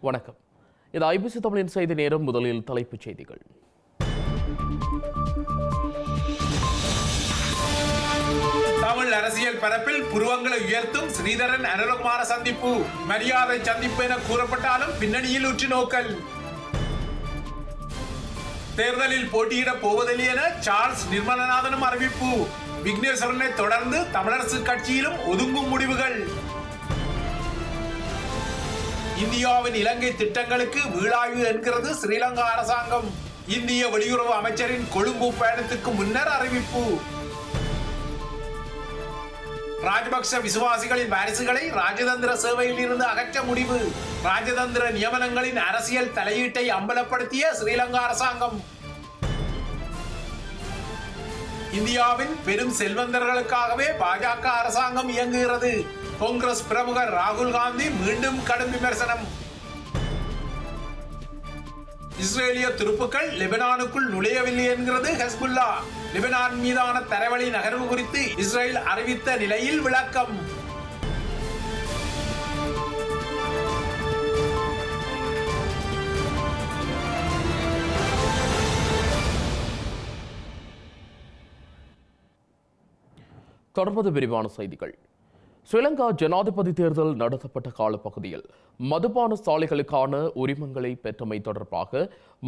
வணக்கம். இது ஐபிசி தமிழின் செய்தி நேரம் முதலில் தலைப்புச் செய்திகள். தமிழ் அரசியல் பரப்பில் புருவங்களை உயர்த்தும் ஸ்ரீதரன் அனுரகுமார சந்திப்பு. மரியாதை சந்திப்பு என கூறப்பட்டாலும் பின்னணியில் உற்று நோக்கல். தேர்தலில் போட்டியிடப் போவதில்லை என சார்ல்ஸ் நிர்மலநாதனும் அறிவிப்பு. விக்னேஸ்வரனை தொடர்ந்து தமிழரசு கட்சியிலும் ஒதுங்கும் முடிவுகள். இந்தியாவின் இலங்கை திட்டங்களுக்கு வீழாய்வு என்கிறது ஸ்ரீலங்கா அரசாங்கம். இந்திய வெளியுறவு அமைச்சரின் கொழும்பு பயணத்துக்கு முன்னர் அறிவிப்பு. ராஜபக்ச விசுவாசிகளின் வாரிசுகளை ராஜதந்திர சேவையில் இருந்து அகற்ற முடிவு. ராஜதந்திர நியமனங்களின் அரசியல் தலையீட்டை அம்பலப்படுத்திய ஸ்ரீலங்கா அரசாங்கம். இந்தியாவின் பெரும் செல்வந்தர்களுக்காகவே பாஜக அரசாங்கம் இயங்குகிறது. காங்கிரஸ் பிரமுகர் ராகுல் காந்தி மீண்டும் கடும் விமர்சனம். இஸ்ரேலிய துருப்புக்கள் லெபனானுக்குள் நுழையவில்லை என்கிறது ஹெஸ்புல்லா. லெபனான் மீதான தரவழி நகர்வு குறித்து இஸ்ரேல் அறிவித்த நிலையில் விளக்கம். தொடர்பது விரிவான செய்திகள். ஸ்ரீலங்கா ஜனாதிபதி தேர்தல் நடத்தப்பட்ட காலப்பகுதியில் மதுபான சாலைகளுக்கான உரிமங்களை பெற்றமை தொடர்பாக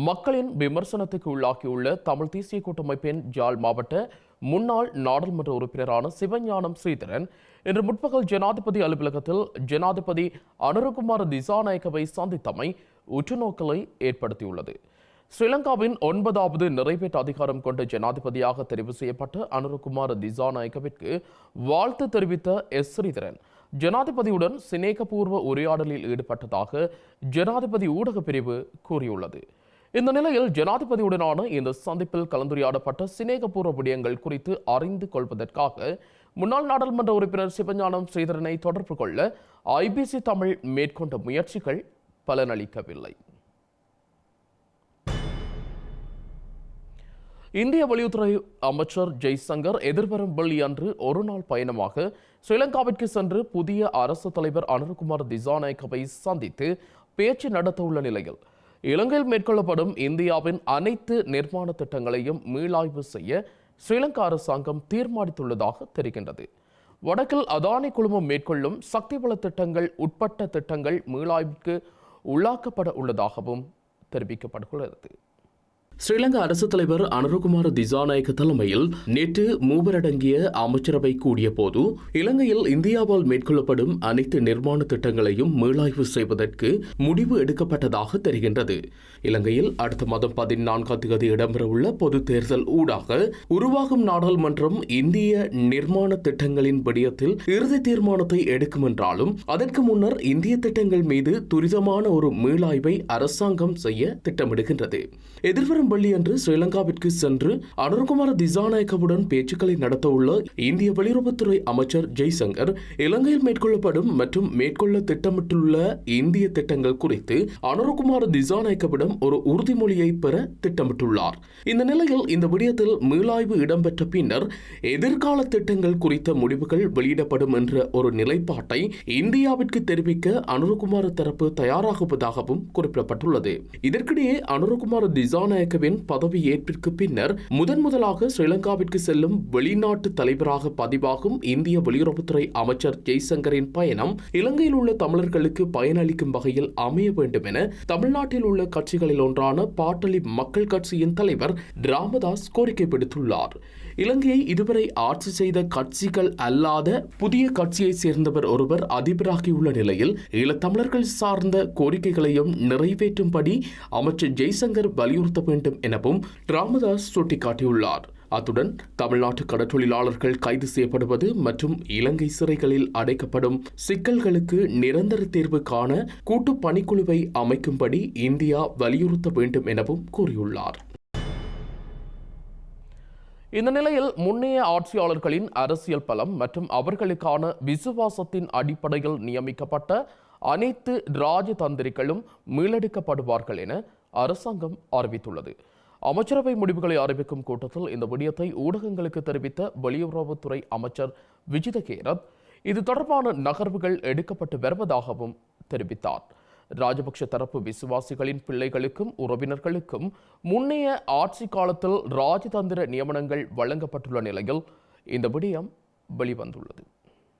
மக்களின் விமர்சனத்துக்கு உள்ளாகியுள்ள தமிழ் தேசிய கூட்டமைப்பின் ஜாழ் மாவட்ட முன்னாள் நாடாளுமன்ற உறுப்பினரான சிவஞானம் ஸ்ரீதரன் இன்று முற்பகல் ஜனாதிபதி அலுவலகத்தில் ஜனாதிபதி அனுரகுமார் திசாநாயக்கவை சந்தித்தமை உற்றுநோக்கலை ஏற்படுத்தியுள்ளது. ஸ்ரீலங்காவின் ஒன்பதாவது நிறைவேற்று அதிகாரம் கொண்ட ஜனாதிபதியாக தெரிவு செய்யப்பட்ட அனுரகுமார் திசாநாயக்கவிற்கு வாழ்த்து தெரிவித்த எஸ் ஸ்ரீதரன். ஜனாதிபதியுடன் சிநேகபூர்வ உரையாடலில் ஈடுபட்டதாக ஜனாதிபதி ஊடகப் பிரிவு கூறியுள்ளது. இந்த நிலையில் ஜனாதிபதியுடனான இந்த சந்திப்பில் கலந்துரையாடப்பட்ட சிநேகபூர்வ விடயங்கள் குறித்து அறிந்து கொள்வதற்காக முன்னாள் நாடாளுமன்ற உறுப்பினர் சிவஞானம் ஸ்ரீதரனை தொடர்பு கொள்ள ஐபிசி தமிழ் மேற்கொண்ட முயற்சிகள் பலனளிக்கவில்லை. இந்திய வெளியுறவுத்துறை அமைச்சர் ஜெய்சங்கர் எதிர்வரும் வெள்ளியன்று அன்று ஒரு நாள் பயணமாக ஸ்ரீலங்காவிற்கு சென்று புதிய அரசு தலைவர் அனுர்குமார் திசாநாயக்கவை சந்தித்து பேச்சு நடத்தவுள்ள நிலையில் இலங்கையில் மேற்கொள்ளப்படும் இந்தியாவின் அனைத்து நிர்மாண திட்டங்களையும் மீளாய்வு செய்ய ஸ்ரீலங்கா அரசாங்கம் தீர்மானித்துள்ளதாக தெரிகின்றது. வடக்கில் அதானி குழுமம் மேற்கொள்ளும் சக்தி வள திட்டங்கள் உட்பட்ட திட்டங்கள் மீளாய்வுக்கு உள்ளாக்கப்பட உள்ளதாகவும் தெரிவிக்கப்படுகிறது ஸ்ரீலங்கா அரசு தலைவர் அனுரகுமார திசாநாயக்க தலைமையில் நேற்று மூவரடங்கிய அமைச்சரவை கூடிய போது இலங்கையில் இந்தியாவால் மேற்கொள்ளப்படும் அனைத்து நிர்மாண திட்டங்களையும் மீளாய்வு செய்வதற்கு முடிவு எடுக்கப்பட்டதாக தெரிகின்றது. இலங்கையில் அடுத்த மாதம் பதினான்காம் தேதி இடம்பெறவுள்ள பொது தேர்தல் ஊடாக உருவாகும் நாடாளுமன்றம் இந்திய நிர்மாண திட்டங்களின் விடயத்தில் இறுதி தீர்மானத்தை எடுக்கும் என்றாலும் அதற்கு முன்னர் இந்திய திட்டங்கள் மீது துரிதமான ஒரு மீளாய்வை அரசாங்கம் செய்ய திட்டமிடுகின்றது. எதிர்வரும் வெள்ளி அன்று ஸ்ரீலங்காவிற்கு சென்று அனுர்குமார திசாநாயக்கவுடன் பேச்சுக்களை நடத்தவுள்ள இந்திய வெளியுறவுத்துறை அமைச்சர் ஜெய்சங்கர் இலங்கையில் மேற்கொள்ளப்படும் மற்றும் மேற்கொள்ள திட்டமிட்டுள்ள இந்திய திட்டங்கள் குறித்து அனுர்குமார திசாநாயக்கவிடம் ஒரு உறுதிமொழியை பெற திட்டமிட்டுள்ளார். இந்த நிலையில் இந்த விடயத்தில் மீளாய்வு இடம்பெற்ற பின்னர் எதிர்கால திட்டங்கள் குறித்த முடிவுகள் வெளியிடப்படும் என்ற ஒரு நிலைப்பாட்டை இந்தியாவிற்கு தெரிவிக்க அனுர்குமார தரப்பு தயாராகுவதாகவும் குறிப்பிடப்பட்டுள்ளது. இதற்கிடையே அனுர்குமார திசாநாயக்கவின் பதவியேற்பிற்கு பின்னர் முதன் முதலாக ஸ்ரீலங்காவிற்கு செல்லும் வெளிநாட்டு தலைவராக பதிவாகும் இந்திய வெளியுறவுத்துறை அமைச்சர் ஜெய்சங்கரின் பயணம் இலங்கையில் உள்ள தமிழர்களுக்கு பயனளிக்கும் வகையில் அமைய வேண்டும் என தமிழ்நாட்டில் உள்ள கட்சிகளில் ஒன்றான பாட்டாளி மக்கள் கட்சியின் தலைவர் ராமதாஸ் கோரிக்கை விடுத்துள்ளார். இலங்கையை இதுவரை ஆட்சி செய்த கட்சிகள் அல்லாத புதிய கட்சியை சேர்ந்தவர் ஒருவர் அதிபராகியுள்ள நிலையில் ஈழத்தமிழர்கள் சார்ந்த கோரிக்கைகளையும் நிறைவேற்றும்படி அமைச்சர் ஜெய்சங்கர் வலியுறுத்த வேண்டும் எனவும் ராமதாஸ் சுட்டிக்காட்டியுள்ளார். அத்துடன் தமிழ்நாட்டு கடற்றொழிலாளர்கள் கைது செய்யப்படுவது மற்றும் இலங்கை சிறைகளில் அடைக்கப்படும் சிக்கல்களுக்கு நிரந்தர தீர்வு காண கூட்டு பணிக்குழுவை அமைக்கும்படி இந்தியா வலியுறுத்த வேண்டும் எனவும் கூறியுள்ளார். இந்த நிலையில் முன்னைய ஆட்சியாளர்களின் அரசியல் பலம் மற்றும் அவர்களுக்கான விசுவாசத்தின் அடிப்படையில் நியமிக்கப்பட்ட அனைத்து ராஜதந்திரிகளும் மீளெடுக்கப்படுவார்கள் என அரசாங்கம் அறிவித்துள்ளது. அமைச்சரவை முடிவுகளை அறிவிக்கும் கூட்டத்தில் இந்த விடயத்தை ஊடகங்களுக்கு தெரிவித்த வெளியுறவுத்துறை அமைச்சர் விஜித கேரத் இது தொடர்பான நகர்வுகள் எடுக்கப்பட்டு வருவதாகவும் தெரிவித்தார். ராஜபக்ஷ தரப்பு விசுவாசிகளின் பிள்ளைகளுக்கும் உறவினர்களுக்கும் முன்னைய ஆட்சி காலத்தில் ராஜதந்திர நியமனங்கள் வழங்கப்பட்டுள்ள நிலையில் இந்த விடயம் வெளிவந்துள்ளது.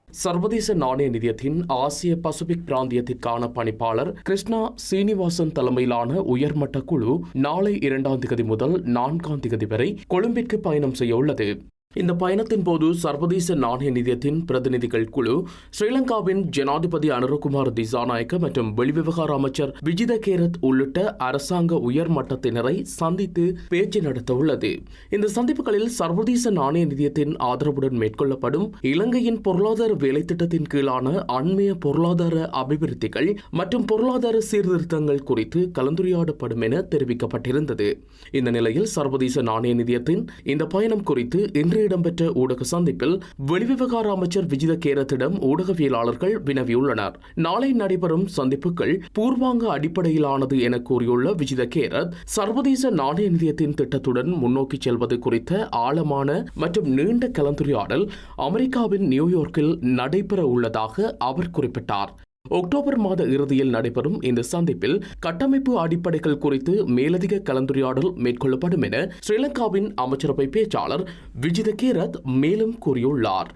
சர்வதேச நாணய நிதியத்தின் ஆசிய பசிபிக் பிராந்தியத்திற்கான பணிப்பாளர் கிருஷ்ணா சீனிவாசன் தலைமையிலான உயர்மட்ட குழு நாளை இரண்டாம் திகதி முதல் நான்காம் திகதி வரை கொழும்பிற்கு பயணம் செய்ய உள்ளது. இந்த பயணத்தின் போது சர்வதேச நாணய நிதியத்தின் பிரதிநிதிகள் குழு ஸ்ரீலங்காவின் ஜனாதிபதி அனுரகுமார் திசாநாயக்க மற்றும் வெளிவிவகார அமைச்சர் விஜித கேரத் உள்ளிட்ட அரசாங்க உயர்மட்டத்தினரை சந்தித்து பேச்சு நடத்த உள்ளது இந்த சந்திப்புகளில் சர்வதேச நாணய நிதியத்தின் ஆதரவுடன் மேற்கொள்ளப்படும் இலங்கையின் பொருளாதார வேலைத்திட்டத்தின் கீழான அண்மைய பொருளாதார அபிவிருத்திகள் மற்றும் பொருளாதார சீர்திருத்தங்கள் குறித்து கலந்துரையாடப்படும் என தெரிவிக்கப்பட்டிருந்தது. இந்த நிலையில் சர்வதேச நாணய நிதியத்தின் இந்த பயணம் குறித்து இன்று இடம்பெற்ற ஊடக சந்திப்பில் வெளிவிவகார அமைச்சர் விஜித கேரத்திடம் ஊடகவியலாளர்கள் வினவியுள்ளனர். நாளை நடைபெறும் சந்திப்புகள் பூர்வாங்க அடிப்படையிலானது என கூறியுள்ள விஜித கேரத் சர்வதேச நாணய நிதியத்தின் திட்டத்துடன் முன்னோக்கி செல்வது குறித்த ஆழமான மற்றும் நீண்ட கலந்துரையாடல் அமெரிக்காவின் நியூயார்க்கில் நடைபெற உள்ளதாக அவர் குறிப்பிட்டார். அக்டோபர் மாத இறுதியில் நடைபெறும் இந்த சந்திப்பில் கட்டமைப்பு அடிப்படைகள் குறித்து மேலதிக கலந்துரையாடல் மேற்கொள்ளப்படும் என ஸ்ரீலங்காவின் அமைச்சரவை பேச்சாளர் விஜித கேரத் மேலும் கூறியுள்ளார்.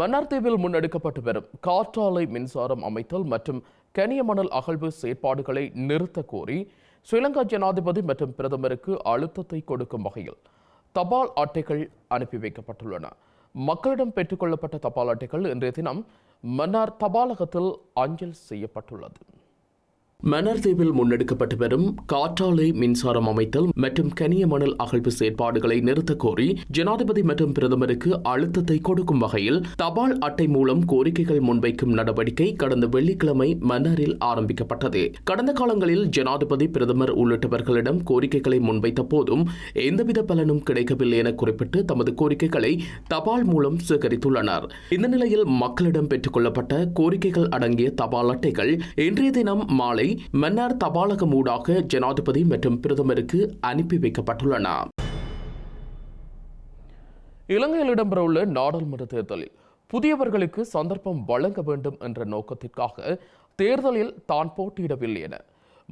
மன்னார்தீவில் முன்னெடுக்கப்பட்டு வரும் காற்றாலை மின்சாரம் அமைத்தல் மற்றும் கனிய மணல் அகழ்வு செயற்பாடுகளை நிறுத்த கோரி ஸ்ரீலங்கா ஜனாதிபதி மற்றும் பிரதமருக்கு அழுத்தத்தை கொடுக்கும் வகையில் தபால் அட்டைகள் அனுப்பி வைக்கப்பட்டுள்ளன. மக்களிடம் பெற்றுக்கொள்ளப்பட்ட தபால் அட்டைகள் இன்றைய தினம் மன்னார் தபாலகத்தில் அஞ்சல் செய்யப்பட்டுள்ளது. மன்னார் முன்னெடுக்கப்பட்டு வரும் காற்றாலை மின்சாரம் அமைத்தல் மற்றும் கனிய மணல் அகழ்வு செயற்பாடுகளை நிறுத்த கோரி ஜனாதிபதி மற்றும் பிரதமருக்கு அழுத்தத்தை கொடுக்கும் வகையில் தபால் அட்டை மூலம் கோரிக்கைகள் முன்வைக்கும் நடவடிக்கை கடந்த வெள்ளிக்கிழமை மன்னரில் ஆரம்பிக்கப்பட்டது. கடந்த காலங்களில் ஜனாதிபதி பிரதமர் உள்ளிட்டவர்களிடம் கோரிக்கைகளை முன்வைத்த போதும் எந்தவித பலனும் கிடைக்கவில்லை என குறிப்பிட்டு தமது கோரிக்கைகளை தபால் மூலம் சேகரித்துள்ளனர். இந்த நிலையில் மக்களிடம் பெற்றுக் கொள்ளப்பட்ட கோரிக்கைகள் அடங்கிய தபால் அட்டைகள் இன்றைய தினம் மாலை மன்னார் தபாலகம் ஊடாக ஜனாதிபதி மற்றும் பிரதமருக்கு அனுப்பி வைக்கப்பட்டுள்ளன. இலங்கையில் இடம்பெறவுள்ள நாடாளுமன்ற தேர்தலில் புதியவர்களுக்கு சந்தர்ப்பம் வழங்க வேண்டும் என்ற நோக்கத்திற்காக தேர்தலில் தான் போட்டியிடவில்லை என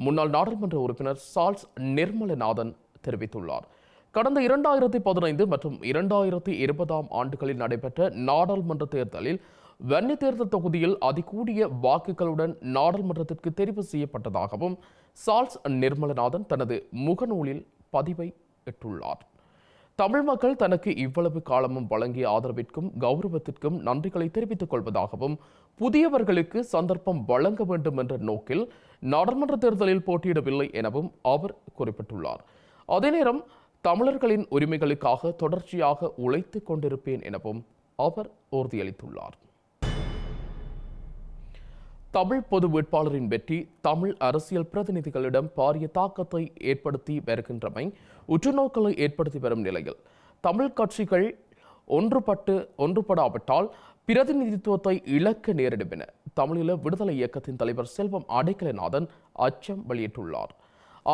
முன்னாள் நாடாளுமன்ற உறுப்பினர் சால்ஸ் நிர்மலநாதன் தெரிவித்துள்ளார். கடந்த இரண்டாயிரத்தி பதினைந்து மற்றும் இரண்டாயிரத்தி இருபதாம் ஆண்டுகளில் நடைபெற்ற நாடாளுமன்ற தேர்தலில் வன்னி தேர்தல் தொகுதியில் அதிகூடிய வாக்குகளுடன் நாடாளுமன்றத்திற்கு தெரிவு செய்யப்பட்டதாகவும் சால்ஸ் நிர்மலநாதன் தனது முகநூலில் பதிவை இட்டுள்ளார். தமிழ் மக்கள் தனக்கு இவ்வளவு காலமும் வழங்கிய ஆதரவிற்கும் கௌரவத்திற்கும் நன்றிகளை தெரிவித்துக் கொள்வதாகவும் புதியவர்களுக்கு சந்தர்ப்பம் வழங்க வேண்டும் என்ற நோக்கில் நாடாளுமன்ற தேர்தலில் போட்டியிடவில்லை எனவும் அவர் குறிப்பிட்டுள்ளார். அதே நேரம் தமிழர்களின் உரிமைகளுக்காக தொடர்ச்சியாக உழைத்துக் கொண்டிருப்பேன் எனவும் அவர் உறுதியளித்துள்ளார். தமிழ் பொது வேட்பாளரின் வெற்றி தமிழ் அரசியல் பிரதிநிதிகளிடம் பாரிய தாக்கத்தை ஏற்படுத்தி வருகின்றமை உற்றுநோக்கலை ஏற்படுத்தி வரும் நிலையில் தமிழ் கட்சிகள் ஒன்றுபட்டு ஒன்றுபடாவிட்டால் பிரதிநிதித்துவத்தை இழக்க நேரிடும் என தமிழீழ விடுதலை இயக்கத்தின் தலைவர் செல்வம் அடைக்கலநாதன் அச்சம் வெளியிட்டுள்ளார்.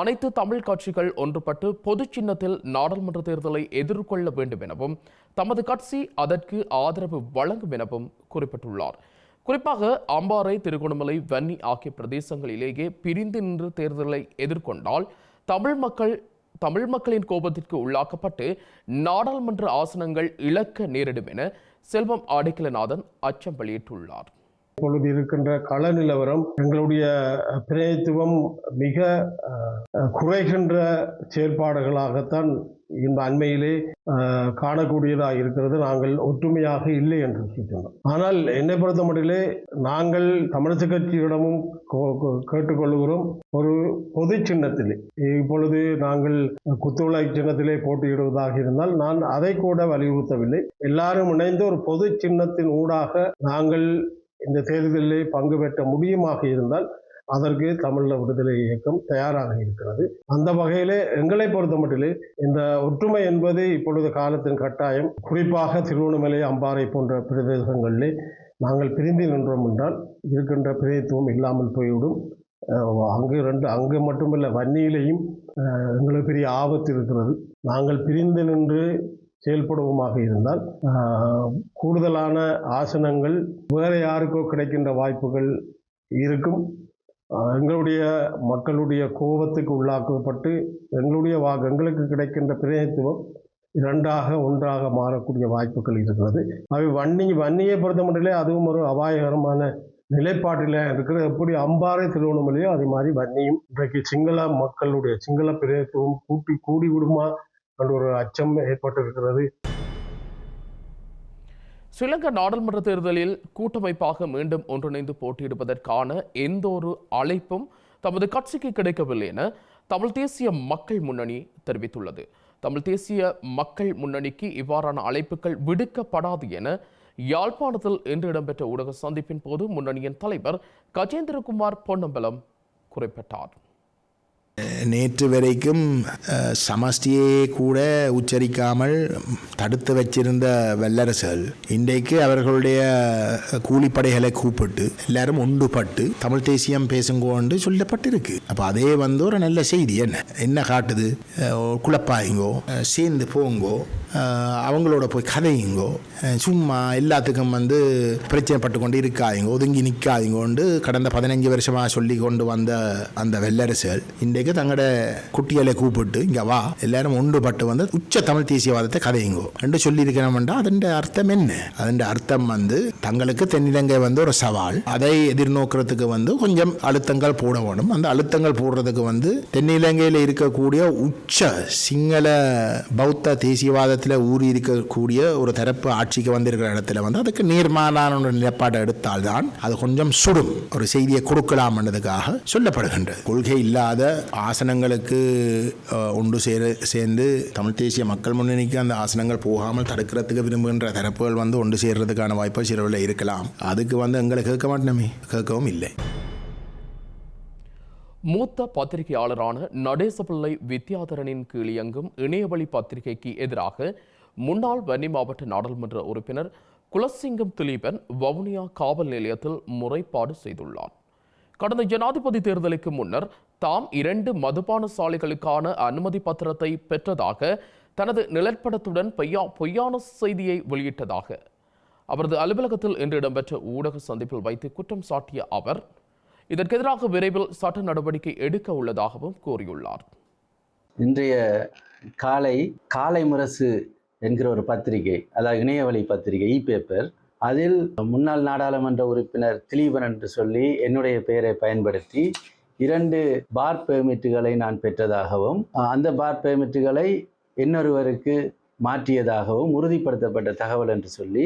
அனைத்து தமிழ் கட்சிகள் ஒன்றுபட்டு பொது சின்னத்தில் நாடாளுமன்ற தேர்தலை எதிர்கொள்ள வேண்டும் எனவும் தமது கட்சி அதற்கு ஆதரவு வழங்கும் எனவும் குறிப்பிட்டுள்ளார். குறிப்பாக அம்பாறை திருகோணமலை வன்னி ஆகிய பிரதேசங்களிலேயே பிரிந்து நின்று தேர்தலை எதிர்கொண்டால் தமிழ் மக்கள் தமிழ் மக்களின் கோபத்திற்கு உள்ளாக்கப்பட்டு நாடாளுமன்ற ஆசனங்கள் இழக்க நேரிடும் என செல்வம் ஆடைக்கலநாதன் அச்சம் வெளியிட்டுள்ளார். இப்பொழுது இருக்கின்ற கள நிலவரம் எங்களுடைய பிரதித்துவம் மிக குறைகின்ற செயற்பாடுகளாகத்தான் இந்த அண்மையிலே காணக்கூடியதாக இருக்கிறது. நாங்கள் ஒற்றுமையாக இல்லை என்று சொன்னோம் ஆனால் என்னை பொறுத்த மட்டிலே நாங்கள் தமிழக கட்சியிடமும் கோ- கேட்டுக்கொள்கிறோம். ஒரு பொது சின்னத்திலே இப்பொழுது நாங்கள் குத்துவிளை சின்னத்திலே போட்டியிடுவதாக இருந்தால் நான் அதை கூட வலியுறுத்தவில்லை. எல்லாரும் இணைந்து ஒரு பொது சின்னத்தின் ஊடாக நாங்கள் இந்த தேர்தலிலே பங்கு பெற்ற முடியுமாக இருந்தால் அதற்கு தமிழ விடுதலை இயக்கம் தயாராக இருக்கிறது. அந்த வகையிலே எங்களை பொறுத்த மட்டிலே இந்த ஒற்றுமை என்பது இப்பொழுது காலத்தின் கட்டாயம். குறிப்பாக திருவண்ணாமலை அம்பாறை போன்ற பிரதேசங்களிலே நாங்கள் பிரிந்து நின்றோம் என்றால் இருக்கின்ற பிரதித்துவம் இல்லாமல் போய்விடும். அங்கு ரெண்டு அங்கு மட்டுமல்ல வன்னியிலையும் எங்களுக்கு பெரிய ஆபத்து இருக்கிறது. நாங்கள் பிரிந்து நின்று செயல்படுவோமாக இருந்தால் கூடுதலான ஆசனங்கள் வேறு யாருக்கோ கிடைக்கின்ற வாய்ப்புகள் இருக்கும். எங்களுடைய மக்களுடைய கோபத்துக்கு உள்ளாக்கப்பட்டு எங்களுடைய வா எங்களுக்கு கிடைக்கின்ற பிரதிநிதித்துவம் இரண்டாக ஒன்றாக மாறக்கூடிய வாய்ப்புகள் இருக்கிறது. அவை வன்னி வன்னியை பொறுத்த மட்டிலே அதுவும் ஒரு அபாயகரமான நிலைப்பாட்டில் இருக்கிற எப்படி அம்பாறை திருவண்ணாமலையோ அதே மாதிரி வன்னியும் இன்றைக்கு சிங்கள மக்களுடைய சிங்கள பிரதித்துவம் கூட்டி கூடி விடுமா என்ற ஒரு அச்சம் ஏற்பட்டிருக்கிறது. ஸ்ரீலங்கா நாடாளுமன்ற தேர்தலில் கூட்டமைப்பாக மீண்டும் ஒன்றிணைந்து போட்டியிடுவதற்கான எந்த ஒரு அழைப்பும் தமது கட்சிக்கு கிடைக்கவில்லை என தமிழ் தேசிய மக்கள் முன்னணி தெரிவித்துள்ளது. தமிழ் தேசிய மக்கள் முன்னணிக்கு இவ்வாறான அழைப்புகள் விடுக்கப்படாது என யாழ்ப்பாணத்தில் இன்று இடம்பெற்ற ஊடக சந்திப்பின் போது முன்னணியின் தலைவர் கஜேந்திரகுமார் பொன்னம்பலம் குறிப்பிட்டார். நேற்று வரைக்கும் அஹ், சமஷ்டியே கூட உச்சரிக்காமல் தடுத்து வச்சிருந்த வல்லரசுகள் இன்றைக்கு அவர்களுடைய கூலிப்படைகளை கூப்பிட்டு எல்லாரும் ஒன்றுபட்டு தமிழ் தேசியம் பேசுங்கோன்னு சொல்லப்பட்டிருக்கு. அப்போ அதே வந்து ஒரு நல்ல செய்தி என்ன? என்ன காட்டுது? குழப்பாயுங்கோ சேர்ந்து போங்கோ அவங்களோட போய் கதையுங்கோ. சும்மா எல்லாத்துக்கும் வந்து பிரச்சனைப்பட்டு கொண்டு இருக்காயுங்கோ ஒதுங்கி நிற்காயுங்கோண்டு கடந்த பதினஞ்சு வருஷமாக சொல்லி கொண்டு வந்த அந்த வெள்ளரசுகள் இன்றைக்கு தங்களோட குட்டிகளை கூப்பிட்டு இங்கே வா எல்லாரும் ஒன்றுபட்டு வந்து உச்ச தமிழ் தேசியவாதத்தை கதையுங்கோ. என்று சொல்லியிருக்கிறோம்டா அதன் அர்த்தம் என்ன? அதன் அர்த்தம் வந்து தங்களுக்கு தென்னிலங்கை வந்து ஒரு சவால். அதை எதிர்நோக்கிறதுக்கு வந்து கொஞ்சம் அழுத்தங்கள் போட வேணும். அந்த அழுத்தங்கள் போடுறதுக்கு வந்து தென்னிலங்கையில் இருக்கக்கூடிய உச்ச சிங்கள பௌத்த இடத்துல ஊறி இருக்கக்கூடிய ஒரு தரப்பு ஆட்சிக்கு வந்திருக்கிற இடத்துல வந்து அதுக்கு நேர்மாறான ஒரு எடுத்தால் எடுத்தால்தான் அது கொஞ்சம் சுடும். ஒரு செய்தியை கொடுக்கலாம் என்றதுக்காக சொல்லப்படுகின்றது. கொள்கை இல்லாத ஆசனங்களுக்கு ஒன்று சேர சேர்ந்து தமிழ் தேசிய மக்கள் முன்னணிக்கு அந்த ஆசனங்கள் போகாமல் தடுக்கிறதுக்கு விரும்புகின்ற தரப்புகள் வந்து ஒன்று சேர்றதுக்கான வாய்ப்பு சிறுவில் இருக்கலாம். அதுக்கு வந்து எங்களை கேட்க மாட்டோமே. கேட்கவும் இல்லை. மூத்த பத்திரிகையாளரான நடேசபிள்ளை வித்யாதரனின் கீழ் இயங்கும் இணையவழி பத்திரிகைக்கு எதிராக முன்னாள் வன்னி மாவட்ட நாடாளுமன்ற உறுப்பினர் குலசிங்கம் திலீபன் வவுனியா காவல் நிலையத்தில் முறைப்பாடு செய்துள்ளார். கடந்த ஜனாதிபதி தேர்தலுக்கு முன்னர் தாம் இரண்டு மதுபான சாலைகளுக்கான அனுமதி பத்திரத்தை பெற்றதாக தனது நிழற்படத்துடன் பொய்யா பொய்யான செய்தியை வெளியிட்டதாக அவரது அலுவலகத்தில் இன்று இடம்பெற்ற ஊடக சந்திப்பில் வைத்து குற்றம் சாட்டிய அவர் இதற்கு எதிராக விரைவில் சட்ட நடவடிக்கை எடுக்க உள்ளதாகவும் கூறியுள்ளார். இன்றைய காலை காலை முரசு என்கிற ஒரு பத்திரிகை அதாவது இணையவழி பத்திரிகை இ பேப்பர் அதில் முன்னாள் நாடாளுமன்ற உறுப்பினர் திலீபன் என்று சொல்லி என்னுடைய பெயரை பயன்படுத்தி இரண்டு பார் பெர்மிட்டுகளை நான் பெற்றதாகவும் அந்த பார் பெர்மிட்டுகளை இன்னொருவருக்கு மாற்றியதாகவும் உறுதிப்படுத்தப்பட்ட தகவல் என்று சொல்லி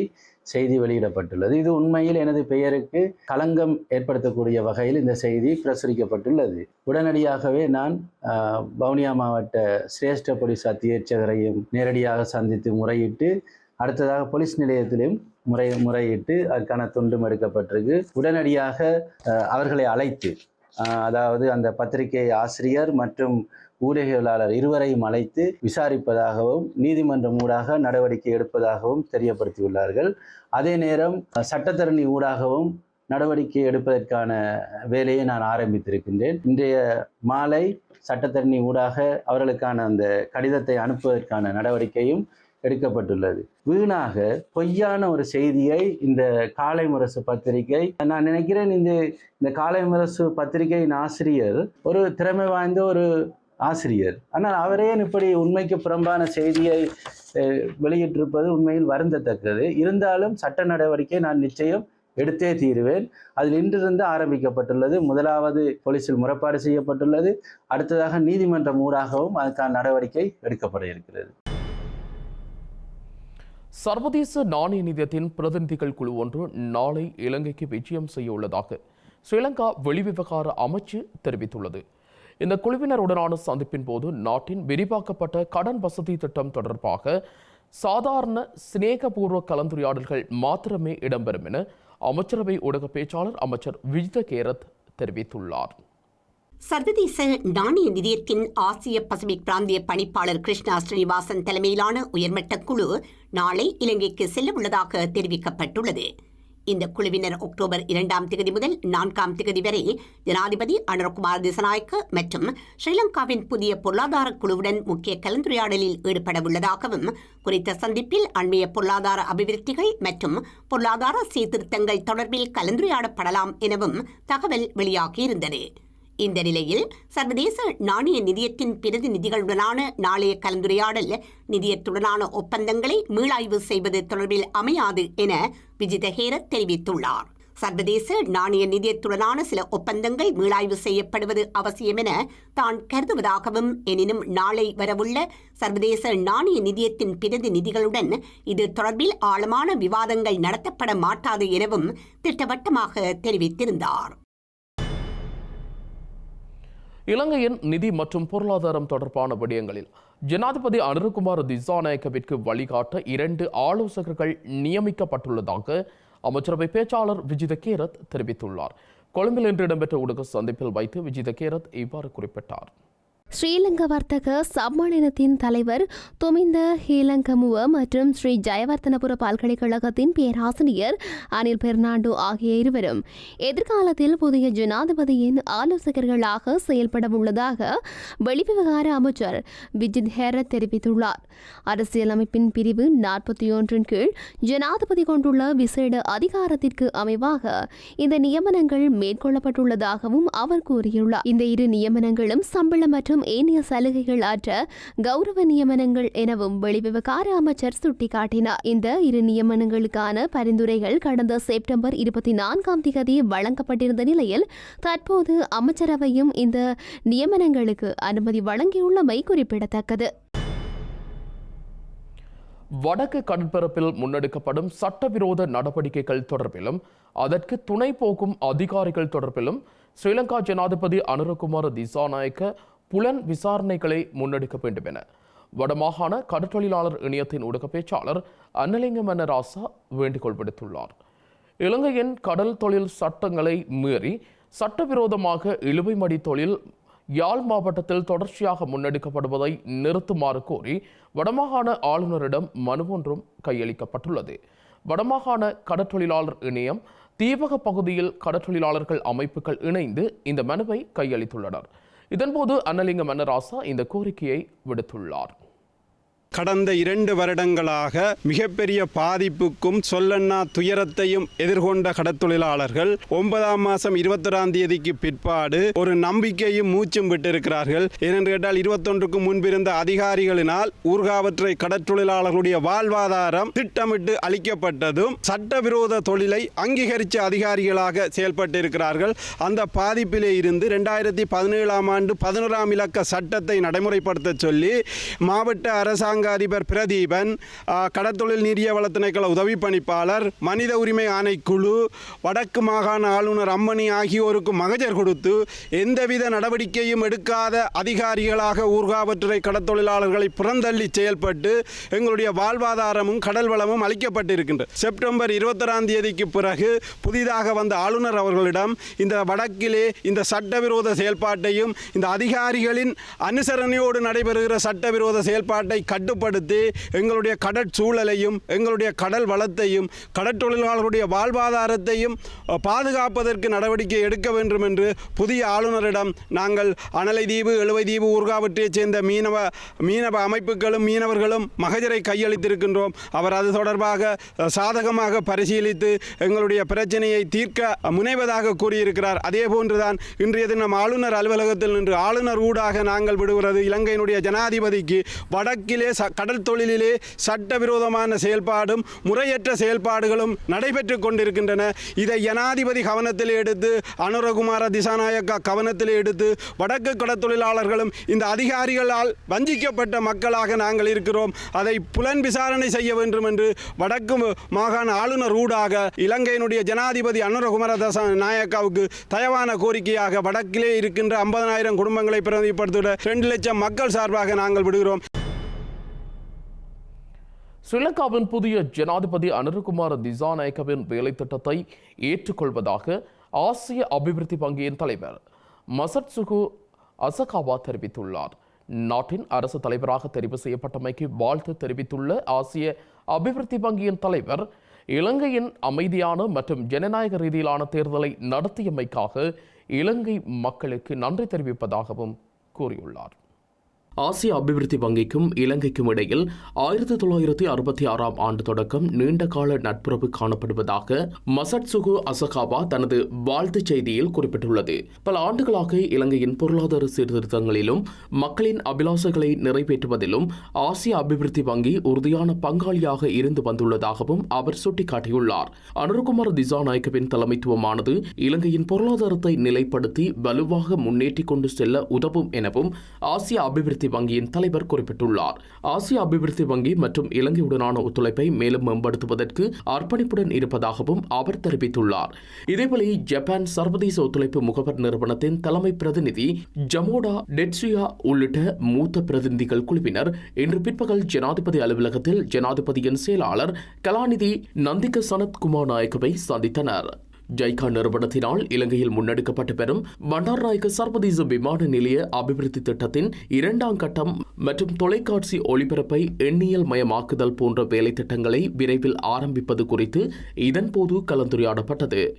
செய்தி வெளியிடப்பட்டுள்ளது. இது உண்மையில் எனது பெயருக்கு களங்கம் ஏற்படுத்தக்கூடிய வகையில் இந்த செய்தி பிரசுரிக்கப்பட்டுள்ளது. உடனடியாகவே நான் பவுனியா வவுனியா மாவட்ட சிரேஷ்ட போலீஸ் அத்தியட்சகரையும் நேரடியாக சந்தித்து முறையிட்டு அடுத்ததாக போலீஸ் நிலையத்திலும் முறை முறையிட்டு அதற்கான துண்டும் எடுக்கப்பட்டிருக்கு. உடனடியாக அவர்களை அழைத்து அதாவது அந்த பத்திரிகை ஆசிரியர் மற்றும் ஊடகவியலாளர் இருவரையும் அழைத்து விசாரிப்பதாகவும் நீதிமன்றம் ஊடாக நடவடிக்கை எடுப்பதாகவும் தெரியப்படுத்தியுள்ளார்கள். அதே நேரம் சட்டத்தரணி ஊடாகவும் நடவடிக்கை எடுப்பதற்கான வேலையை நான் ஆரம்பித்திருக்கின்றேன். இன்றைய மாலை சட்டத்தரணி ஊடாக அவர்களுக்கான அந்த கடிதத்தை அனுப்புவதற்கான நடவடிக்கையும் எடுக்கப்பட்டுள்ளது. வீணாக பொய்யான ஒரு செய்தியை இந்த காலை முரசு பத்திரிகை நான் நினைக்கிறேன் இந்த இந்த காலை முரசு பத்திரிகையின் ஆசிரியர் ஒரு திறமை வாய்ந்த ஒரு ஆசிரியர். ஆனால் அவரே இப்படி உண்மைக்கு புறம்பான செய்தியை வெளியிட்டிருப்பது உண்மையில் வருந்தத்தக்கது. இருந்தாலும் சட்ட நடவடிக்கை நான் நிச்சயம் எடுத்தே தீருவேன். அதில் இன்றிருந்து ஆரம்பிக்கப்பட்டுள்ளது. முதலாவது போலீசில் முறைப்பாடு செய்யப்பட்டுள்ளது. அடுத்ததாக நீதிமன்றம் ஊடாகவும் அதுக்கான நடவடிக்கை எடுக்கப்பட இருக்கிறது. சர்வதேச நாணய நிதியத்தின் பிரதிநிதிகள் குழு ஒன்று நாளை இலங்கைக்கு விஜயம் செய்ய உள்ளதாக ஸ்ரீலங்கா வெளிவிவகார அமைச்சு தெரிவித்துள்ளது. இந்த குழுவினருடனான சந்திப்பின் போது நாட்டின் விரிவாக்கப்பட்ட கடன் வசதி திட்டம் தொடர்பாக சாதாரண சிநேகபூர்வ கலந்துரையாடல்கள் மாத்திரமே இடம்பெறும் என அமைச்சரவை ஊடக பேச்சாளர் அமைச்சர் விஜித கேரத் தெரிவித்துள்ளார். சர்வதேச நாணய நிதியத்தின் ஆசிய பசிபிக் பிராந்திய பணிப்பாளர் கிருஷ்ணா ஸ்ரீனிவாசன் தலைமையிலான உயர்மட்ட குழு நாளை இலங்கைக்கு செல்ல உள்ளதாக தெரிவிக்கப்பட்டுள்ளது. இந்த குழுவினர் அக்டோபர் இரண்டாம் திகதி முதல் நான்காம் திகதி வரை ஜனாதிபதி அனுரகுமார் திசநாயக்க மற்றும் ஸ்ரீலங்காவின் புதிய பொருளாதார குழுவுடன் முக்கிய கலந்துரையாடலில் ஈடுபட உள்ளதாகவும் குறித்த சந்திப்பில் அண்மைய பொருளாதார அபிவிருத்திகள் மற்றும் பொருளாதார சீர்திருத்தங்கள் தொடர்பில் கலந்துரையாடப்படலாம் எனவும் தகவல் வெளியாகியிருந்தது. இந்த நிலையில் சர்வதேச நாணய நிதியத்தின் பிரதிநிதிகளுடனான நாளைய கலந்துரையாடல் நிதியத்துடனான ஒப்பந்தங்களை மீளாய்வு செய்வது தொடர்பில் அமையாது என விஜித ஹேரத் தெரிவித்துள்ளார். சர்வதேச நாணய நிதியத்துடனான சில ஒப்பந்தங்கள் மீளாய்வு செய்யப்படுவது அவசியம் என தான் கருதுவதாகவும் எனினும் நாளை வரவுள்ள சர்வதேச நாணய நிதியத்தின் பிரதிநிதிகளுடன் இது தொடர்பில் ஆழமான விவாதங்கள் நடத்தப்பட மாட்டாது எனவும் திட்டவட்டமாக தெரிவித்திருந்தார். இலங்கையின் நிதி மற்றும் பொருளாதாரம் தொடர்பான விடயங்களில் ஜனாதிபதி அனுருகுமார் திசாநாயக்கவிற்கு வழிகாட்ட இரண்டு ஆலோசகர்கள் நியமிக்கப்பட்டுள்ளதாக அமைச்சரவை பேச்சாளர் விஜித கேரத் தெரிவித்துள்ளார். கொழும்பில் இன்று இடம்பெற்ற ஊடக சந்திப்பில் வைத்து விஜித கேரத் இவ்வாறு குறிப்பிட்டார். ஸ்ரீலங்கா வர்த்தக சம்மேளனத்தின் தலைவர் துமிந்த ஹீலங்கமுவ மற்றும் ஸ்ரீ ஜெயவர்த்தனபுர பல்கலைக்கழகத்தின் பேராசிரியர் அனில் பெர்னாண்டோ ஆகிய இருவரும் எதிர்காலத்தில் புதிய ஜனாதிபதியின் ஆலோசகர்களாக செயல்பட உள்ளதாக வெளிவிவகார அமைச்சர் விஜித் ஹேரத் தெரிவித்துள்ளார். அரசியலமைப்பின் பிரிவு நாற்பத்தி ஒன்றின் கீழ் ஜனாதிபதி கொண்டுள்ள விசேட அதிகாரத்திற்கு அமைவாக இந்த நியமனங்கள் மேற்கொள்ளப்பட்டுள்ளதாகவும் அவர் கூறியுள்ளார். இந்த இரு நியமனங்களும் சம்பளம் மற்றும் ஏனைய சலுகைகள் ஆற்ற கௌரவ நியமனங்கள் எனவும் வெளிவிவகார அமைச்சர் சுட்டிக்காட்டினார். இந்த இரு நியமனங்களுக்கான பரிந்துரைகள் கடந்த செப்டம்பர் இருபத்தி நான்காம் தேதி வழங்கப்பட்டிருந்த நிலையில் தற்போது அமைச்சரவையும் இந்த நியமனங்களுக்கு அனுமதி வழங்கியுள்ளமை குறிப்பிடத்தக்கது. வடக்கு கடற்பரப்பில் முன்னெடுக்கப்படும் சட்டவிரோத நடவடிக்கைகள் தொடர்பிலும் அதற்கு துணை போகும் அதிகாரிகள் தொடர்பிலும் ஸ்ரீலங்கா ஜனாதிபதி அனுரகுமார திசாநாயக்க புலன் விசாரணைகளை முன்னெடுக்க வேண்டும் என வடமாகாண கடற்றொழிலாளர் இணையத்தின் ஊடக பேச்சாளர் அன்னலிங்க மன்னராசா வேண்டுகோள் விடுத்துள்ளார். இலங்கையின் கடல் தொழில் சட்டங்களை மீறி சட்டவிரோதமாக இழுவைமடி தொழில் யாழ் மாவட்டத்தில் தொடர்ச்சியாக முன்னெடுக்கப்படுவதை நிறுத்துமாறு கோரி வடமாகாண ஆளுநரிடம் மனு ஒன்றும் கையளிக்கப்பட்டுள்ளது. வடமாகாண கடற்றொழிலாளர் இணையம் தீபக பகுதியில் கடற்றொழிலாளர்கள் அமைப்புகள் இணைந்து இந்த மனுவை கையளித்துள்ளனர். இதன்போது அன்னலிங்க மன்னராசா இந்த கோரிக்கையை விடுத்துள்ளார். கடந்த இரண்டு வருடங்களாக மிகப்பெரிய பாதிப்புக்கும் சொல்லண்ணா துயரத்தையும் எதிர்கொண்ட கடத்தொழிலாளர்கள் ஒன்பதாம் மாதம் இருபத்தொராம் தேதிக்கு பிற்பாடு ஒரு நம்பிக்கையும் மூச்சும் விட்டிருக்கிறார்கள். ஏனென்று கேட்டால் இருபத்தொன்றுக்கு முன்பிருந்த அதிகாரிகளினால் ஊர்காவற்றை கடற்றொழிலாளர்களுடைய வாழ்வாதாரம் திட்டமிட்டு அளிக்கப்பட்டதும் சட்டவிரோத தொழிலை அங்கீகரித்த அதிகாரிகளாக செயல்பட்டிருக்கிறார்கள். அந்த பாதிப்பிலே இருந்து ரெண்டாயிரத்தி பதினேழாம் ஆண்டு பதினோராம் இலக்க சட்டத்தை நடைமுறைப்படுத்த சொல்லி மாவட்ட அரசாங்க அதிபர் பிரதீபன் கடத்தொழில் கடற்தொழில் நீரிய வள திணைக்கள உதவி பணிப்பாளர் மனித உரிமை ஆணைக்குழு வடக்கு மாகாண ஆளுநர் அம்மணி ஆகியோருக்கு மகஜர் கொடுத்து எந்தவித நடவடிக்கையும் எடுக்காத அதிகாரிகளாக ஊர்காவற்றுறை கடத்தொழிலாளர்களை புறந்தள்ளி செயல்பட்டு எங்களுடைய வாழ்வாதாரமும் கடல் வளமும் அளிக்கப்பட்டிருக்கின்றது செப்டம்பர் இருபத்தொராம் தேதிக்கு பிறகு புதிதாக வந்த ஆளுநர் அவர்களிடம் இந்த வடக்கிலே இந்த சட்டவிரோத செயல்பாட்டையும் இந்த அதிகாரிகளின் அனுசரணையோடு நடைபெறுகிற சட்டவிரோத செயல்பாட்டை கட்டுப்படுத்தி எங்களுடைய கடற்சூழலையும் எங்களுடைய கடல் வளத்தையும் கடற்தொழிலாளர்களுடைய வாழ்வாதாரத்தையும் பாதுகாப்பதற்கு நடவடிக்கை எடுக்க வேண்டும் என்று புதிய ஆளுநரிடம் நாங்கள் அனலைதீவு எழுவைதீவு ஊர்காவற்றைச் சேர்ந்த மீனவ மீனவ அமைப்புகளும் மீனவர்களும் மகஜரை கையளித்திருக்கின்றோம். அவர் அது தொடர்பாக சாதகமாக பரிசீலித்து எங்களுடைய பிரச்சனையை தீர்க்க முனைவதாக கூறியிருக்கிறார். அதே போன்றுதான் இன்றைய தினம் ஆளுநர் அலுவலகத்தில் நின்று ஆளுநர் ஊடாக நாங்கள் விடுகிறது. இலங்கையினுடைய ஜனாதிபதிக்கு வடக்கிலே கடல் தொழிலிலே சட்டவிரோதமான செயல்பாடும் முறையற்ற செயல்பாடுகளும் நடைபெற்று கொண்டிருக்கின்றன. இதை ஜனாதிபதி கவனத்தில் எடுத்து அனுரகுமார திசாநாயக்கா கவனத்தில் எடுத்து வடக்கு கடற்தொழிலாளர்களும் இந்த அதிகாரிகளால் வஞ்சிக்கப்பட்ட மக்களாக நாங்கள் இருக்கிறோம். அதை புலன் விசாரணை செய்ய வேண்டும் என்று வடக்கு மாகாண ஆளுநர் ஊடாக இலங்கையினுடைய ஜனாதிபதி அனுரகுமார தசா நாயக்காவுக்கு தயவான கோரிக்கையாக வடக்கிலே இருக்கின்ற ஐம்பதனாயிரம் குடும்பங்களை பிரதிப்படுத்த ரெண்டு லட்சம் மக்கள் சார்பாக நாங்கள் விடுகிறோம். ஸ்ரீலங்காவின் புதிய ஜனாதிபதி அனுருகுமார் திசாநாயக்கவின் வேலை திட்டத்தை ஏற்றுக்கொள்வதாக ஆசிய அபிவிருத்தி வங்கியின் தலைவர் மசட்சுகு அசகாவா தெரிவித்துள்ளார். நாட்டின் அரசு தலைவராக தெரிவு செய்யப்பட்டமைக்கு வாழ்த்து தெரிவித்துள்ள ஆசிய அபிவிருத்தி வங்கியின் தலைவர் இலங்கையின் அமைதியான மற்றும் ஜனநாயக ரீதியிலான தேர்தலை நடத்தியமைக்காக இலங்கை மக்களுக்கு நன்றி தெரிவிப்பதாகவும் கூறியுள்ளார். ஆசிய அபிவிருத்தி வங்கிக்கும் இலங்கைக்கும் இடையில் ஆயிரத்தி தொள்ளாயிரத்தி அறுபத்தி ஆறாம் ஆண்டு தொடக்கம் நீண்ட கால நட்புறவு காணப்படுவதாக மசட்சுகு அசகாவா தனது வாழ்த்துச் செய்தியில் குறிப்பிட்டுள்ளது. பல ஆண்டுகளாக இலங்கையின் பொருளாதார சீர்திருத்தங்களிலும் மக்களின் அபிலாசைகளை நிறைவேற்றுவதிலும் ஆசிய அபிவிருத்தி வங்கி உறுதியான பங்காளியாக இருந்து வந்துள்ளதாகவும் அவர் சுட்டிக்காட்டியுள்ளார். அனுர்குமார் திசாநாயக்கவின் தலைமைத்துவமானது இலங்கையின் பொருளாதாரத்தை நிலைப்படுத்தி வலுவாக முன்னேற்றிக் கொண்டு செல்ல உதவும் எனவும் ஆசிய அபிவிருத்தி வங்கியின் தலைவர் குறிப்பிட்டுள்ளார். ஆசிய அபிவிருத்தி வங்கி மற்றும் இலங்கையுடனான ஒத்துழைப்பை மேலும் மேம்படுத்துவதற்கு அர்ப்பணிப்புடன் இருப்பதாகவும் அவர் தெரிவித்துள்ளார். இதேவேளை ஜப்பான் சர்வதேச ஒத்துழைப்பு முகவர் நிறுவனத்தின் தலைமை பிரதிநிதி ஜமோடா டெட்சுயா உள்ளிட்ட மூத்த பிரதிநிதிகள் குழுவினர் இன்று பிற்பகல் ஜனாதிபதி அலுவலகத்தில் ஜனாதிபதியின் செயலாளர் கலாநிதி நந்திக சனத்குமார் நாயக்கவை சந்தித்தனர். ஜைகா நிறுவனத்தினால் இலங்கையில் முன்னெடுக்கப்பட்டு வரும் பண்டார்நாயக்க சர்வதேச விமான நிலைய அபிவிருத்தி திட்டத்தின் இரண்டாம் கட்டம் மற்றும் தொலைக்காட்சி ஒளிபரப்பை எண்ணியல் மயமாக்குதல் போன்ற வேலை திட்டங்களை விரைவில் ஆரம்பிப்பது குறித்து இதன்போது கலந்துரையாடப்பட்டது.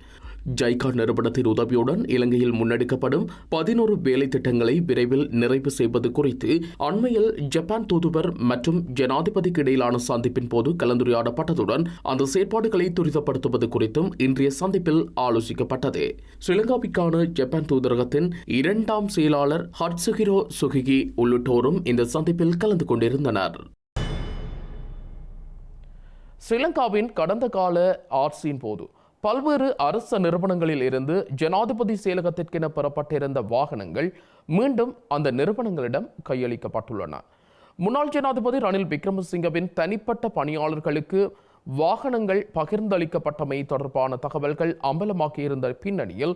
ஜைகா நிறுவனத்தின் உதவியுடன் இலங்கையில் முன்னெடுக்கப்படும் பதினோரு வேலை திட்டங்களை விரைவில் நிறைவு செய்வது குறித்து அண்மையில் ஜப்பான் தூதுவர் மற்றும் ஜனாதிபதிக்கு இடையிலான சந்திப்பின் போது கலந்துரையாடப்பட்டதுடன் அந்த செயற்பாடுகளை துரிதப்படுத்துவது குறித்தும் இன்றைய சந்திப்பில் ஆலோசிக்கப்பட்டது. ஸ்ரீலங்காவிற்கான ஜப்பான் தூதரகத்தின் இரண்டாம் செயலாளர் ஹட்சுகிரோ சுகிகி உள்ளிட்டோரும் இந்த சந்திப்பில் கலந்து கொண்டிருந்தனர். ஸ்ரீலங்காவின் கடந்த கால ஆட்சியின் போது பல்வேறு அரச நிறுவனங்களில் இருந்து ஜனாதிபதி செயலகத்திற்கென பெறப்பட்டிருந்த வாகனங்கள் மீண்டும் அந்த நிறுவனங்களிடம் கையளிக்கப்பட்டுள்ளன. முன்னாள் ஜனாதிபதி ரணில் விக்ரமசிங்கவின் தனிப்பட்ட பணியாளர்களுக்கு வாகனங்கள் பகிர்ந்தளிக்கப்பட்டமை தொடர்பான தகவல்கள் அம்பலமாக்கியிருந்த பின்னணியில்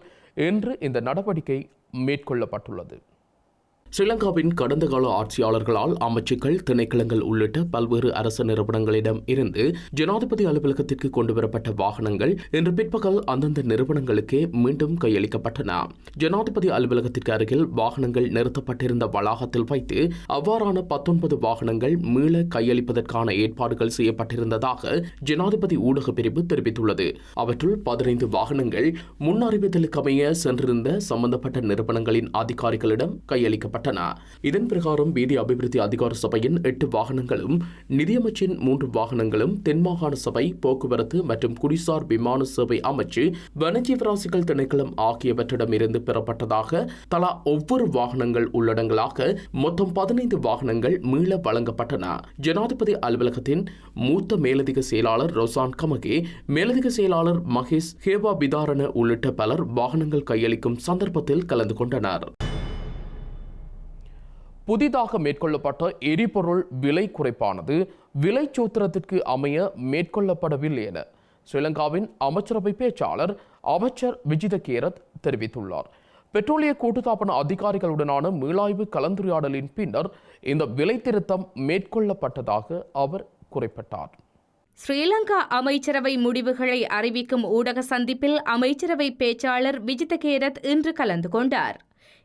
இன்று இந்த நடவடிக்கை மேற்கொள்ளப்பட்டுள்ளது. ஸ்ரீலங்காவின் கடந்த கால ஆட்சியாளர்களால் அமைச்சுக்கள் திணைக்களங்கள் உள்ளிட்ட பல்வேறு அரசு நிறுவனங்களிடம் இருந்து ஜனாதிபதி அலுவலகத்திற்கு கொண்டுவரப்பட்ட வாகனங்கள் இன்று பிற்பகல் அந்தந்த நிறுவனங்களுக்கே மீண்டும் கையளிக்கப்பட்டன. ஜனாதிபதி அலுவலகத்திற்கு அருகில் வாகனங்கள் நிறுத்தப்பட்டிருந்த வளாகத்தில் வைத்து அவ்வாறான பத்தொன்பது வாகனங்கள் மீள கையளிப்பதற்கான ஏற்பாடுகள் செய்யப்பட்டிருந்ததாக ஜனாதிபதி ஊடக பிரிவு தெரிவித்துள்ளது. அவற்றுள் பதினைந்து வாகனங்கள் முன்னறிவித்தலுக்கமைய சென்றிருந்த சம்பந்தப்பட்ட நிறுவனங்களின் அதிகாரிகளிடம் கையளிக்கப்பட்டன. இதன் பிரகாரம் வீதி அபிவிருத்தி அதிகார சபையின் எட்டு வாகனங்களும் நிதியமைச்சின் மூன்று வாகனங்களும் தென் மாகாண சபை போக்குவரத்து மற்றும் குடிசார் விமான சேவை அமைச்சு வனஜீவராசிகள் திணைக்களம் ஆகியவற்றிடமிருந்து பெறப்பட்டதாக தலா ஒவ்வொரு வாகனங்கள் உள்ளடங்கலாக மொத்தம் பதினைந்து வாகனங்கள் மீள வழங்கப்பட்டன. ஜனாதிபதி அலுவலகத்தின் மூத்த மேலதிக செயலாளர் ரொசான் கமகே மேலதிக செயலாளர் மகேஷ் ஹேவா பிதாரண உள்ளிட்ட பலர் வாகனங்கள் கையளிக்கும் சந்தர்ப்பத்தில் கலந்து கொண்டனர். புதிதாக மேற்கொள்ளப்பட்ட எரிபொருள் விலை குறைப்பானது விலை சூத்திரத்திற்கு அமைய மேற்கொள்ளப்படவில்லை என ஸ்ரீலங்காவின் அமைச்சரவை பேச்சாளர் அமைச்சர் விஜித கேரத் தெரிவித்துள்ளார். பெட்ரோலிய கூட்டுத்தாபன அதிகாரிகளுடனான மீளாய்வு கலந்துரையாடலின் பின்னர் இந்த விலை திருத்தம் மேற்கொள்ளப்பட்டதாக அவர் குறிப்பிட்டார். ஸ்ரீலங்கா அமைச்சரவை முடிவுகளை அறிவிக்கும் ஊடக சந்திப்பில் அமைச்சரவை பேச்சாளர் விஜித கேரத் இன்று கலந்து கொண்டார்.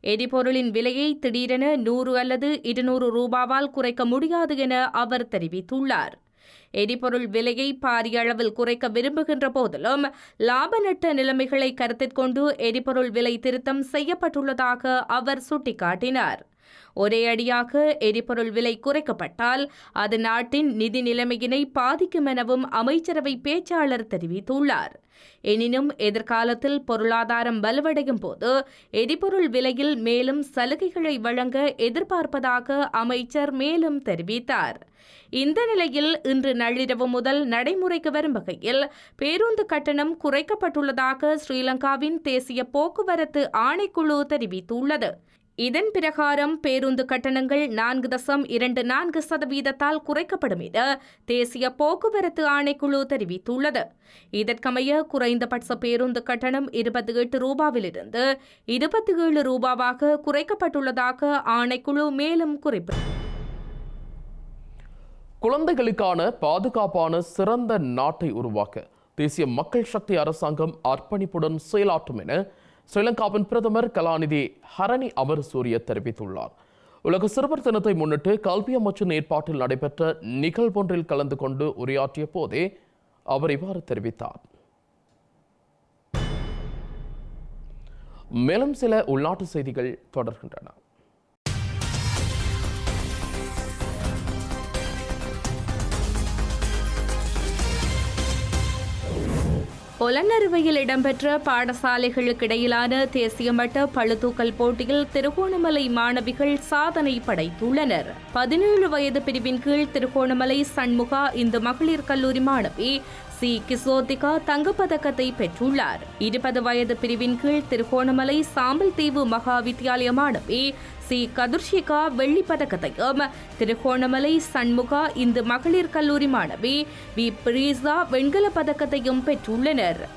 எரிபொருளின் விலையை திடீரென நூறு அல்லது இருநூறு ரூபாவால் குறைக்க முடியாது என அவர் தெரிவித்துள்ளார். எரிபொருள் விலையை பாரிய அளவில் குறைக்க விரும்புகின்ற போதிலும் லாப நட்ட நிலைமைகளை கருத்தில் கொண்டு எரிபொருள் விலை திருத்தம் செய்யப்பட்டுள்ளதாக அவர் சுட்டிக்காட்டினார். ஒரே அடியாக எரிபொருள் விலை குறைக்கப்பட்டால் அது நாட்டின் நிதி நிலைமையினை பாதிக்கும் எனவும் அமைச்சரவை பேச்சாளர் தெரிவித்துள்ளார். எனினும் எதிர்காலத்தில் பொருளாதாரம் வலுவடையும் போது எரிபொருள் விலையில் மேலும் சலுகைகளை வழங்க எதிர்பார்ப்பதாக அமைச்சர் மேலும் தெரிவித்தார். இந்த நிலையில் இன்று நள்ளிரவு முதல் நடைமுறைக்கு வரும் வகையில் பேருந்து கட்டணம் குறைக்கப்பட்டுள்ளதாக ஸ்ரீலங்காவின் தேசிய போக்குவரத்து ஆணைக்குழு தெரிவித்துள்ளது. இதன் பிரகாரம் பேருந்து கட்டணங்கள் நான்கு தசம் இரண்டு நான்கு சதவீதத்தால் குறைக்கப்படும் என தேசிய போக்குவரத்து ஆணைக்குழு தெரிவித்துள்ளது. இதற்கமைய குறைந்தபட்ச பேருந்து கட்டணம் இருபத்தி எட்டு ரூபாவிலிருந்து இருபத்தி ஏழு ரூபாவாக குறைக்கப்பட்டுள்ளதாக ஆணைக்குழு மேலும் குறிப்பிட்டது குழந்தைகளுக்கான பாதுகாப்பான சிறந்த நாட்டை உருவாக்க தேசிய மக்கள் சக்தி அரசாங்கம் அர்ப்பணிப்புடன் செயலாற்றும் என ஸ்ரீலங்காவின் பிரதமர் கலாநிதி ஹரணி அமரசூரிய தெரிவித்துள்ளார். உலக சிறுவர் தினத்தை முன்னிட்டு கல்வி அமைச்சின் ஏற்பாட்டில் நடைபெற்ற நிகழ்வொன்றில் கலந்து கொண்டு உரையாற்றிய போதே அவர் இவ்வாறு தெரிவித்தார். மேலும் சில உள்நாட்டு செய்திகள் தொடர்கின்றன. பொலன்னறுவையில் இடம்பெற்ற பாடசாலைகளுக்கிடையிலான தேசிய மட்ட போட்டியில் திருகோணமலை மாணவிகள் சாதனை படைத்துள்ளனர். பதினேழு வயது பிரிவின் கீழ் திருகோணமலை சண்முகா இந்து மகளிர் கல்லூரி மாணவி சி கிசோதிகா தங்கப்பதக்கத்தை பெற்றுள்ளார். இருபது வயது பிரிவின் கீழ் திருகோணமலை சாம்பல் தீவு மகா வித்தியாலய மாணவி சி கதுர்ஷிகா வெள்ளிப் பதக்கத்தையும் திருகோணமலை சண்முகா இந்து மகளிர் கல்லூரி மாணவி வி. பிரீசா வெண்கலப் பதக்கத்தையும் பெற்றுள்ளனர்.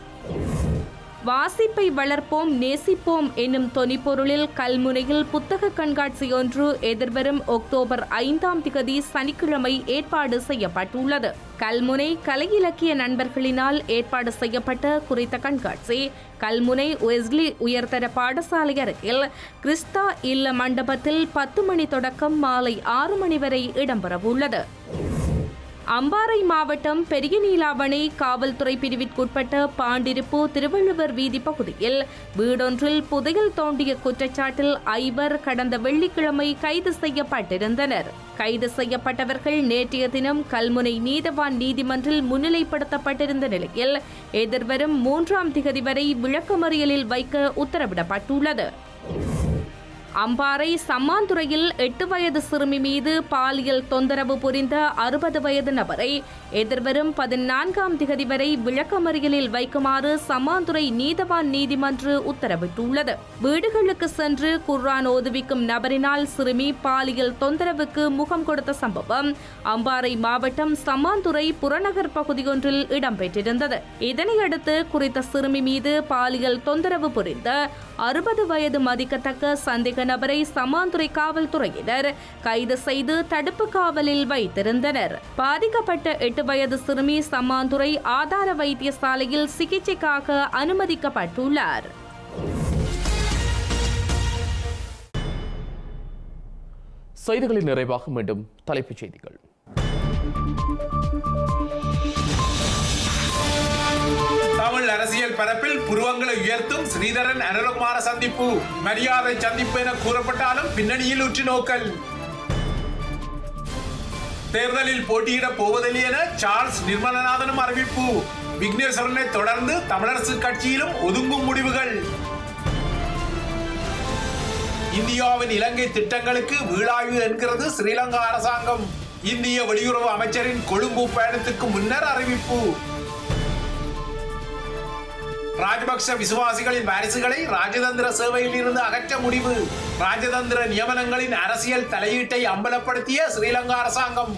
வாசிப்பை வளர்ப்போம் நேசிப்போம் என்னும் தொனிப்பொருளில் கல்முனையில் புத்தக கண்காட்சி ஒன்று எதிர்வரும் அக்டோபர் ஐந்தாம் திகதி சனிக்கிழமை ஏற்பாடு செய்யப்பட்டுள்ளது. கல்முனை கலை இலக்கிய நண்பர்களினால் ஏற்பாடு செய்யப்பட்ட குறித்த கண்காட்சி கல்முனை வெஸ்லி உயர்தர பாடசாலை அருகில் கிறிஸ்தா இல்ல மண்டபத்தில் பத்து மணி தொடக்கம் மாலை ஆறு மணி வரை இடம்பெறவுள்ளது. அம்பாறை மாவட்டம் பெரிய நீலாவணை காவல்துறை பிரிவிற்குட்பட்ட பாண்டிருப்பு திருவள்ளுவர் வீதி பகுதியில் வீடொன்றில் புதையல் தோண்டிய குற்றச்சாட்டில் ஐவர் கடந்த வெள்ளிக்கிழமை கைது செய்யப்பட்டிருந்தனர். கைது செய்யப்பட்டவர்கள் நேற்றைய தினம் கல்முனை நீதவான் நீதிமன்றில் முன்னிலைப்படுத்தப்பட்டிருந்த நிலையில் எதிர்வரும் மூன்றாம் திகதி வரை விளக்கமறியலில் வைக்க உத்தரவிடப்பட்டுள்ளது. அம்பாறை சம்மாந்துறையில் எட்டு வயது சிறுமி மீது பாலியல் தொந்தரவு புரிந்த அறுபது வயது நபரை எதிர்வரும் பதினான்காம் திகதி வரை விளக்கமறியலில் வைக்குமாறு சம்மாந்துறை நீதவான் நீதிமன்று உத்தரவிட்டுள்ளது. வீடுகளுக்கு சென்று குர்ஆன் ஓதுவிக்கும் நபரினால் சிறுமி பாலியல் தொந்தரவுக்கு முகம் கொடுத்த சம்பவம் அம்பாறை மாவட்டம் சம்மாந்துறை புறநகர் பகுதியொன்றில் இடம்பெற்றிருந்தது. இதனையடுத்து குறித்த சிறுமி மீது பாலியல் தொந்தரவு புரிந்த அறுபது வயது மதிக்கத்தக்க சந்தேக நபரை சமாந்துறை காவல்துறையினர் கைது செய்து தடுப்பு காவலில் வைத்திருந்தனர். பாதிக்கப்பட்ட எட்டு வயது சிறுமி சம்மாந்துறை ஆதார வைத்தியசாலையில் சிகிச்சைக்காக அனுமதிக்கப்பட்டுள்ளார். செய்திகளின் நிறைவாக மீண்டும் தலைப்புச் செய்திகள். தமிழ் அரசியல் பரப்பில் புருவங்களை உயர்த்தும் ஸ்ரீதரன் அருளகுமார சந்திப்பு. மரியாதை சந்திப்பு என கூறப்பட்டாலும் பின்னணியில் உற்று நோக்கல். தேர்தலில் போட்டியிடப் போவதில்லை என சார்ல்ஸ் நிர்மலநாதனும் அறிவிப்பு. விக்னேஸ்வரனை தொடர்ந்து தமிழரசு கட்சியிலும் ஒதுங்கும் முடிவுகள். இந்தியாவின் இலங்கை திட்டங்களுக்கு வீழாய்வு என்கிறது ஸ்ரீலங்கா அரசாங்கம். இந்திய வெளியுறவு அமைச்சரின் கொழும்பு பயணத்துக்கு முன்னர் அறிவிப்பு. ராஜபக்ச விசுவாசிகளின் வாரிசுகளை ராஜதந்திர சேவையில் இருந்து அகற்ற முடிவு. ராஜதந்திர நியமனங்களின் அரசியல் தலையீட்டை அம்பலப்படுத்திய ஸ்ரீலங்கா அரசாங்கம்.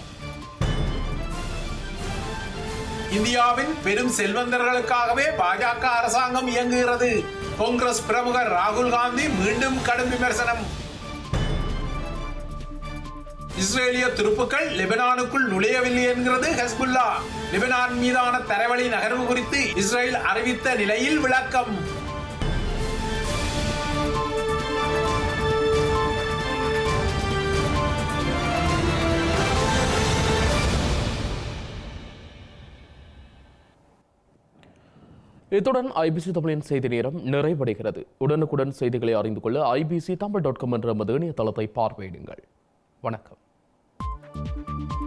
இந்தியாவின் பெரும் செல்வந்தர்களுக்காகவே பாஜக அரசாங்கம் இயங்குகிறது. காங்கிரஸ் பிரமுகர் ராகுல் காந்தி மீண்டும் கடும் விமர்சனம். இஸ்ரேலிய துருப்புக்கள் லெபனானுக்குள் நுழையவில்லை என்கிறது ஹெஸ்புல்லா. லெபனான் மீதான தரவழி நகர்வு குறித்து இஸ்ரேல் அறிவித்த நிலையில் விளக்கம். இத்துடன் ஐபிசி தமிழின் செய்தி நேரம் நிறைவடைகிறது. உடனுக்குடன் செய்திகளை அறிந்து கொள்ள ஐபிசி தமிழ் டாட் காம் என்ற நமது இணையதளத்தை பார்வையிடுங்கள். வணக்கம். Música